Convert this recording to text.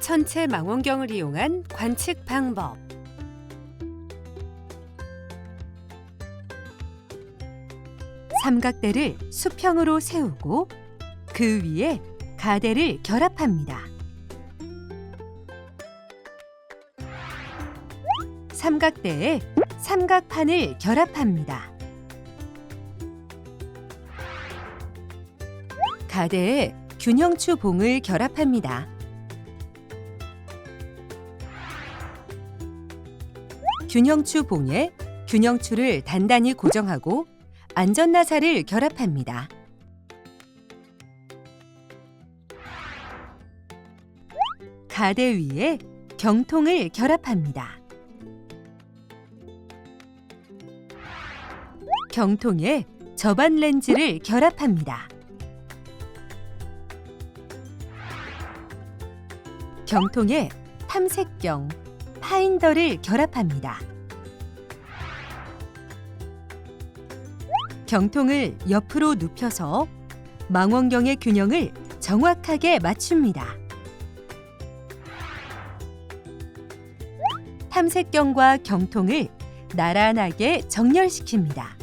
천체 망원경을 이용한 관측 방법. 삼각대를 수평으로 세우고 그 위에 가대를 결합합니다. 삼각대에 삼각판을 결합합니다. 가대에 균형추 봉을 결합합니다. 균형추 봉에 균형추를 단단히 고정하고 안전나사를 결합합니다. 가대 위에 경통을 결합합니다. 경통에 접안 렌즈를 결합합니다. 경통에 탐색경, 파인더를 결합합니다. 경통을 옆으로 눕혀서 망원경의 균형을 정확하게 맞춥니다. 탐색경과 경통을 나란하게 정렬시킵니다.